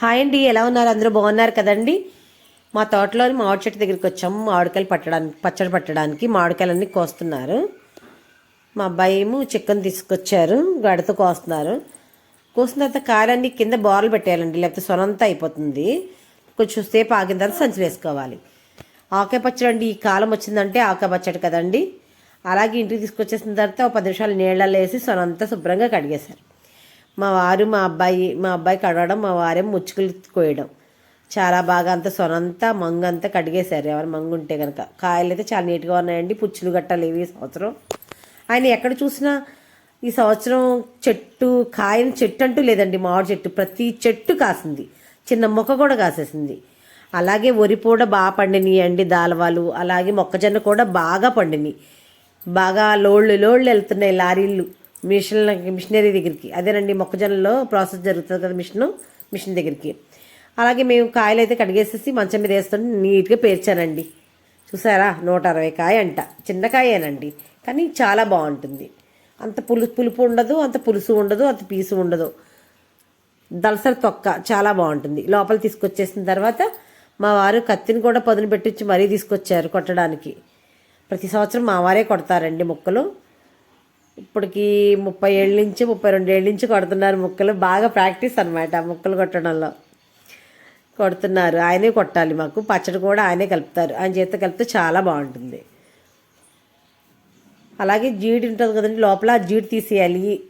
Hi అండి ఎలా ఉన్నారు? అందరూ బాగున్నారు కదండి? మా తోటలోని మామిడి చెట్టు దగ్గరికి వచ్చాము. మామిడికాయలు పట్టడానికి పచ్చడి పట్టడానికి మామిడికాయలన్నీ కోస్తున్నారు. మా అబ్బాయి ఏమో చికెన్ తీసుకొచ్చారు గడతో కోస్తున్నారు. కోసిన తర్వాత కాయలన్నీ కింద బోర్లు పెట్టేయాలండి లేకపోతే సొనంతా అయిపోతుంది. కొంచెం సేపు ఆగిన తర్వాత సంచి వేసుకోవాలి. ఆకాయ పచ్చడి అండి ఈ కాలం వచ్చిందంటే ఆకాయ పచ్చడి కదండి. అలాగే ఇంటికి తీసుకొచ్చేసిన తర్వాత ఒక పది నిమిషాలు నీళ్ళల్లో వేసి సొనంతా శుభ్రంగా కడిగేశారు. మా వారు మా అబ్బాయి మా అబ్బాయి కడవడం మా వారే ముచ్చుకులు కోయడం. చాలా బాగా అంత సొనంతా మంగు అంతా కడిగేశారు. ఎవరు మంగు ఉంటే కనుక కాయలు అయితే చాలా నీట్గా ఉన్నాయండి. పుచ్చులు గట్టలేవి ఈ సంవత్సరం. ఆయన ఎక్కడ చూసినా ఈ సంవత్సరం చెట్టు కాయని చెట్టు అంటూ లేదండి. మామిడి చెట్టు. ప్రతి చెట్టు కాసింది. చిన్న మొక్క కూడా కాసేసింది. అలాగే వరి కూడా బాగా పండినాయి అండి దాలవాలు. అలాగే మొక్కజొన్న కూడా బాగా పండినాయి. బాగా లోళ్ళు లోళ్ళు వెళ్తున్నాయి లారీలు. మిషన్ మిషనరీ దగ్గరికి. అదేనండి మొక్కజొన్నలో ప్రాసెస్ జరుగుతుంది కదా మిషన్ మిషన్ దగ్గరికి. అలాగే మేము కాయలు అయితే కడిగేసేసి మంచం మీద వేస్తుంటే నీట్గా పేర్చానండి. చూసారా? నూట అరవై కాయ అంట. చిన్న కాయేనండి. కానీ చాలా బాగుంటుంది. అంత పులుసు పులుపు ఉండదు అంత పులుసు ఉండదు అంత పీసు ఉండదు. దలసరి తొక్క చాలా బాగుంటుంది. లోపల తీసుకొచ్చేసిన తర్వాత మా వారు కత్తిని కూడా పదును పెట్టించి మరీ తీసుకొచ్చారు కొట్టడానికి. ప్రతి సంవత్సరం మా వారే కొడతారండి మొక్కలు. ఇప్పటికి ముప్పై ఏళ్ళ నుంచి ముప్పై రెండు ఏళ్ళ నుంచి కొడుతున్నారు ముక్కలు. బాగా ప్రాక్టీస్ అనమాట ముక్కలు కొట్టడంలో. కొడుతున్నారు. ఆయనే కొట్టాలి మాకు. పచ్చడి కూడా ఆయనే కలుపుతారు. ఆయన చేత కలిపితే చాలా బాగుంటుంది. అలాగే జీడి ఉంటుంది కదండి లోపల ఆ జీడి తీసేయాలి.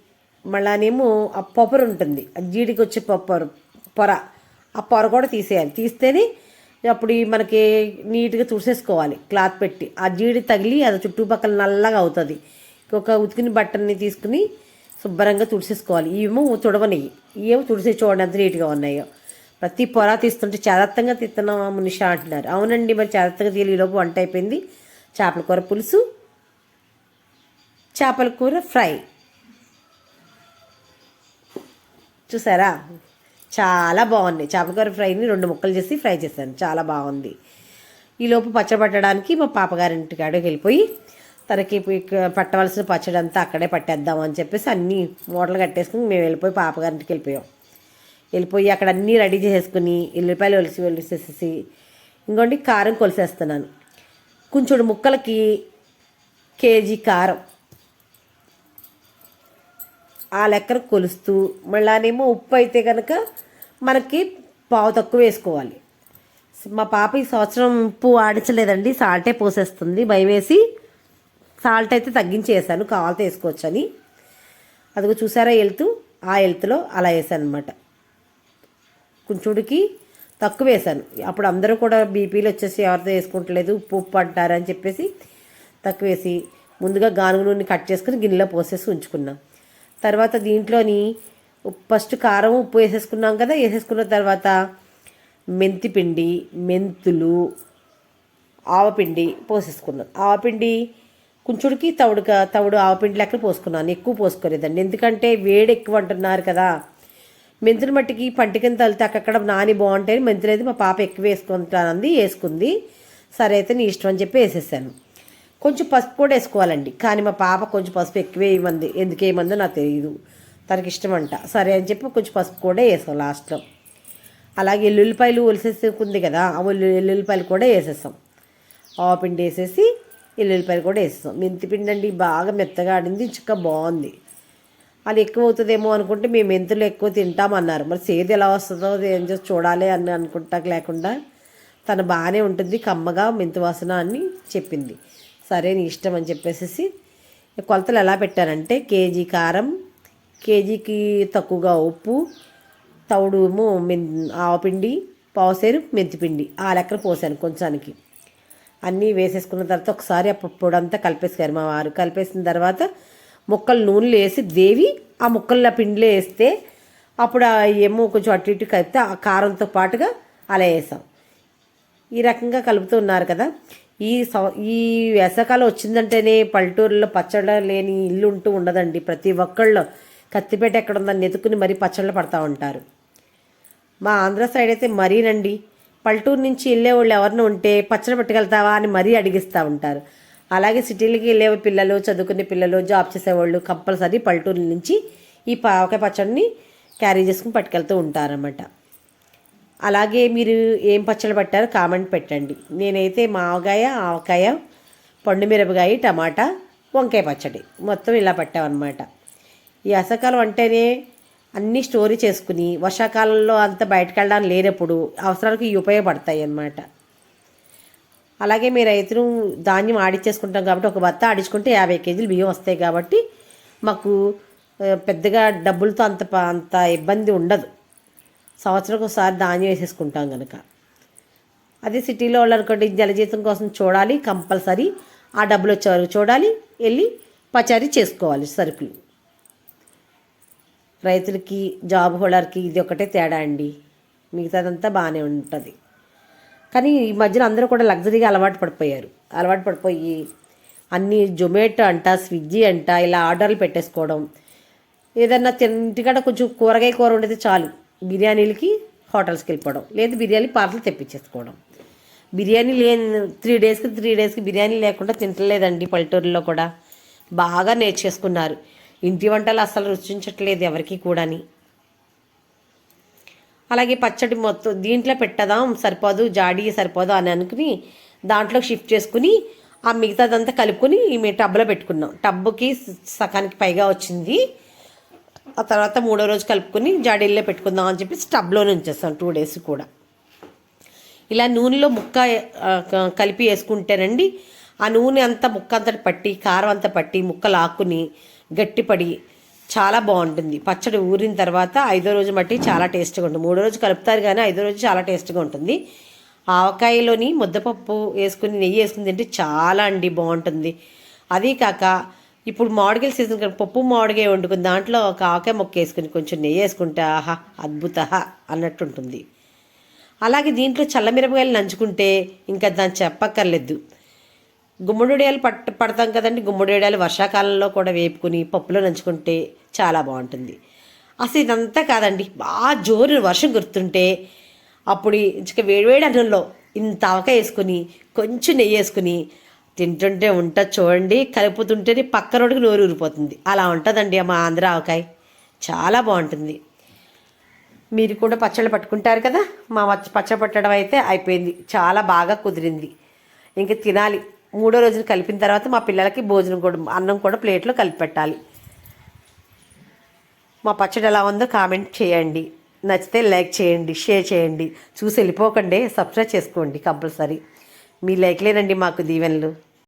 మళ్ళానేమో ఆ పొపర ఉంటుంది. ఆ జీడికి వచ్చే పొప్పరు పొర ఆ పొర కూడా తీసేయాలి. తీస్తేనే అప్పుడు మనకి నీట్గా తుడిసేసుకోవాలి. క్లాత్ పెట్టి. ఆ జీడి తగిలి అది చుట్టుపక్కల నల్లగా అవుతుంది. ఒక ఉతికిన బట్టని తీసుకుని శుభ్రంగా తుడిసేసుకోవాలి. ఇవేమో తుడవనివి ఇవేమో తుడిసే చూడండి అంత నీట్గా ఉన్నాయో. ప్రతి పొర తీస్తుంటే చేదత్తంగా తీస్తున్నాం మనిషి అంటున్నారు. అవునండి మరి చేదత్తంగా తీయాలి. ఈలోపు వంట అయిపోయింది. చేపల కూర పులుసు చేపల కూర ఫ్రై. చూసారా? చాలా బాగుంది. చేపల కూర ఫ్రైని రెండు ముక్కలు చేసి ఫ్రై చేశాను. చాలా బాగుంది. ఈలోపు పచ్చబట్టడానికి మా పాపగారింటికాడకి వెళ్ళిపోయి తనకి ఇక పట్టవలసిన పచ్చడి అంతా అక్కడే పట్టేద్దాం అని చెప్పేసి అన్నీ మూటలు కట్టేసుకుని మేము వెళ్ళిపోయి పాపగారింటికి వెళ్ళిపోయాం. వెళ్ళిపోయి అక్కడ అన్నీ రెడీ చేసేసుకుని ఎల్లిపాయలు ఒలిసి ఒలిసేసేసి ఇంకోండి కారం కొలిసేస్తున్నాను. కొంచెం ముక్కలకి కేజీ కారం. ఆ లెక్కన కొలుస్తూ మళ్ళానేమో ఉప్పు అయితే కనుక మనకి పావు తక్కువ వేసుకోవాలి. మా పాప ఈ సంవత్సరం ఉప్పు ఆడించలేదండి సాల్టే పోసేస్తుంది. భయం వేసి సాల్ట్ అయితే తగ్గించేసాను కావాలితే వేసుకోవచ్చు అని అదిగో చూసారా వెళ్తూ ఆ వెళ్తులో అలా వేసాను అనమాట కొంచెంకి తక్కువ వేసాను. అప్పుడు అందరూ కూడా బీపీలు వచ్చేసి ఎవరితో వేసుకుంటలేదు ఉప్పు ఉప్పు అంటారు అని చెప్పేసి తక్కువ వేసి ముందుగా గానుగ నూనె కట్ చేసుకుని గిన్నెలో పోసేసి ఉంచుకున్నాం. తర్వాత దీంట్లోని ఫస్ట్ కారం ఉప్పు వేసేసుకున్నాం కదా వేసేసుకున్న తర్వాత మెంతి పిండి మెంతులు ఆవపిండి పోసేసుకున్నాం. ఆవపిండి కొంచెడికి తవుడుగా తవుడు ఆవపిండి లెక్క పోసుకున్నాను. ఎక్కువ పోసుకోలేదండి. ఎందుకంటే వేడి ఎక్కువ అంటున్నారు కదా. మెంతులు మట్టికి పంటికిన తలితే అక్కడ నాని బాగుంటాయి మెంతులు అయితే మా పాప ఎక్కువ వేసుకుంటానంది వేసుకుంది. సరే అయితే నీ ఇష్టం అని చెప్పి వేసేసాను. కొంచెం పసుపు కూడా వేసుకోవాలండి. కానీ మా పాప కొంచెం పసుపు ఎక్కువ వేయమంది ఎందుకు వేయమందో నాకు తెలియదు తనకి ఇష్టం అంట సరే అని చెప్పి కొంచెం పసుపు కూడా వేసాం లాస్ట్లో. అలాగే ఎల్లుల్లిపాయలు ఒలిసేసుకుంది కదా. ఆ ఎల్లుల్లిపాయలు కూడా వేసేసాం. ఆపిండి వేసేసి ఎల్లుల్లిపాయలు కూడా వేస్తాం. మెంతి పిండి అండి బాగా మెత్తగా ఆడింది చిక్క బాగుంది. అది ఎక్కువ అవుతుందేమో అనుకుంటే మేము మెంతులు ఎక్కువ తింటామన్నారు మరి సేది ఎలా వస్తుందో ఏం చేసి చూడాలి అని అనుకుంటా లేకుండా తను బాగానే ఉంటుంది కమ్మగా మెంతు వాసన అని చెప్పింది. సరే నీ ఇష్టం అని చెప్పేసి కొలతలు ఎలా పెట్టారంటే కేజీ కారం కేజీకి తక్కువగా ఉప్పు తవుడు ఏమో మెన్ ఆవపిండి పావుసేరు మెంతిపిండి ఆ లెక్కన పోసాను కొంచానికి. అన్నీ వేసేసుకున్న తర్వాత ఒకసారి ఆ పొడి అంతా కలిపేసారు మా వారు కలిపేసిన తర్వాత ముక్కలు నూనెలో వేసి దేవి ఆ ముక్కల్లో పిండిలో వేస్తే అప్పుడు ఆ ఏమో కొంచెం అటు ఇటు కలిపితే ఆ కారంతో పాటుగా అలా వేసాం. ఈ రకంగా కలుపుతూ ఉన్నారు కదా. ఈ సౌ ఈ వేసవకాలం వచ్చిందంటేనే పల్లెటూరులో పచ్చళ్ళ లేని ఇల్లు ఉంటూ ఉండదండి. ప్రతి ఒక్కళ్ళు కత్తిపేట ఎక్కడ ఉందని ఎతుకుని మరీ పచ్చళ్ళు పడతా ఉంటారు. మా ఆంధ్ర సైడ్ అయితే మరీనండి. పల్లెటూరు నుంచి వెళ్ళే వాళ్ళు ఎవరిని ఉంటే పచ్చడి పట్టుకెళ్తావా అని మరీ అడిగిస్తూ ఉంటారు. అలాగే సిటీలకి వెళ్ళే పిల్లలు చదువుకునే పిల్లలు జాబ్ చేసేవాళ్ళు కంపల్సరీ పల్లెటూరు నుంచి ఈ పావకాయ పచ్చడిని క్యారీ చేసుకుని పట్టుకెళ్తూ ఉంటారన్నమాట. అలాగే మీరు ఏం పచ్చడి పట్టారో కామెంట్ పెట్టండి. నేనైతే మావకాయ ఆవకాయ పండు మిరపకాయ టమాటా వంకాయ పచ్చడి. మొత్తం ఇలా పట్టామన్నమాట. ఈ అసకాలం అంటేనే అన్నీ స్టోరీ చేసుకుని వర్షాకాలంలో అంత బయటకు వెళ్ళడానికి లేనప్పుడు అవసరాలకు ఇవి ఉపయోగపడతాయి అన్నమాట. అలాగే మీ రైతులు ధాన్యం ఆడిచ్చేసుకుంటాం కాబట్టి ఒక బత్త ఆడించుకుంటే యాభై కేజీలు బియ్యం వస్తాయి కాబట్టి మాకు పెద్దగా డబ్బులతో అంత అంత ఇబ్బంది ఉండదు. సంవత్సరం ఒకసారి ధాన్యం వేసేసుకుంటాం కనుక అదే సిటీలో వాళ్ళు అనుకోండి జలజీతం కోసం చూడాలి కంపల్సరీ ఆ డబ్బులు వచ్చేవారు చూడాలి వెళ్ళి పచారీ చేసుకోవాలి సరుకులు. రైతులకి జాబ్ హోల్డర్కి ఇది ఒకటే తేడా అండి. మిగతాదంతా బాగానే ఉంటుంది. కానీ ఈ మధ్యన అందరూ కూడా లగ్జరీగా అలవాటు పడిపోయారు. అలవాటు పడిపోయి అన్నీ జొమాటో అంట స్విగ్గీ అంట ఇలా ఆర్డర్లు పెట్టేసుకోవడం. ఏదన్నా తింటికాడ ఇంటికాడ కొంచెం కూరగాయ కూర ఉండేది చాలు. బిర్యానీలకి హోటల్స్కి వెళ్ళిపోవడం. లేదు బిర్యానీ పార్సల్ తెప్పించేసుకోవడం. బిర్యానీ లేని త్రీ డేస్కి త్రీ డేస్కి బిర్యానీ లేకుండా తింటలేదండి పల్లెటూరులో కూడా. బాగా నేర్చేసుకున్నారు. ఇంటి వంటలు అసలు రుచించట్లేదు ఎవరికి కూడాని. అలాగే పచ్చడి మొత్తం దీంట్లో పెట్టదాం సరిపోదు జాడీ సరిపోదు అని అనుకుని దాంట్లో షిఫ్ట్ చేసుకుని ఆ మిగతాదంతా కలుపుకొని మేము టబ్లో పెట్టుకున్నాం. టబ్బుకి సగానికి పైగా వచ్చింది. ఆ తర్వాత మూడో రోజు కలుపుకొని జాడీల్లో పెట్టుకుందాం అని చెప్పి టబ్లోనే ఉంచేస్తాం టూ డేస్ కూడా. ఇలా నూనెలో ముక్క కలిపి వేసుకుంటేనండి ఆ నూనె అంతా ముక్క అంతటి పట్టి కారం అంతా పట్టి ముక్కలు ఆకుని గట్టిపడి చాలా బాగుంటుంది. పచ్చడి ఊరిన తర్వాత ఐదో రోజు మట్టి చాలా టేస్ట్గా ఉంటుంది. మూడో రోజు కలుపుతారు కానీ ఐదో రోజు చాలా టేస్ట్గా ఉంటుంది. ఆవకాయలోని ముద్దపప్పు వేసుకుని నెయ్యి వేసుకుని తింటే చాలా అండి బాగుంటుంది. అదీ కాక ఇప్పుడు మామిడికాయల సీజన్ కదా పప్పు మామిడికాయ వండుకుని దాంట్లో ఒక ఆవకాయ మొక్క వేసుకుని కొంచెం నెయ్యి వేసుకుంటే ఆహా అద్భుత అన్నట్టు ఉంటుంది అలాగే దీంట్లో చల్లమిరపకాయలు నంచుకుంటే ఇంకా దాన్ని చెప్పక్కర్లేదు. గుమ్మడియాలు పట్ట పడతాం కదండి. గుమ్మడియాలు వర్షాకాలంలో కూడా వేపుకుని పప్పులో నంచుకుంటే చాలా బాగుంటుంది. అసలు ఇదంతా కాదండి. బాగా జోరు వర్షం గుర్తుంటే అప్పుడు ఇక వేడివేడి అన్నంలో ఇంత ఆవకాయ వేసుకుని కొంచెం నెయ్యి వేసుకుని తింటుంటే ఉంటుంది చూడండి. కలుపుతుంటేనే పక్క రోడ్డుకి నోరు ఊరిపోతుంది. అలా ఉంటుందండి మా ఆంధ్ర ఆవకాయ. చాలా బాగుంటుంది. మీరు కూడా పచ్చళ్ళు పట్టుకుంటారు కదా? మా పచ్చ పచ్చడి పట్టడం అయితే అయిపోయింది. చాలా బాగా కుదిరింది. ఇంక తినాలి. మూడో రోజున కలిపిన తర్వాత మా పిల్లలకి భోజనం కూడా అన్నం కూడా ప్లేట్లో కలిపి పెట్టాలి మా పచ్చడి ఎలా ఉందో కామెంట్ చేయండి. నచ్చితే లైక్ చేయండి షేర్ చేయండి. చూసి వెళ్ళిపోకండి సబ్స్క్రైబ్ చేసుకోండి కంపల్సరీ. మీ లైక్లేనండి మాకు దీవెనలు.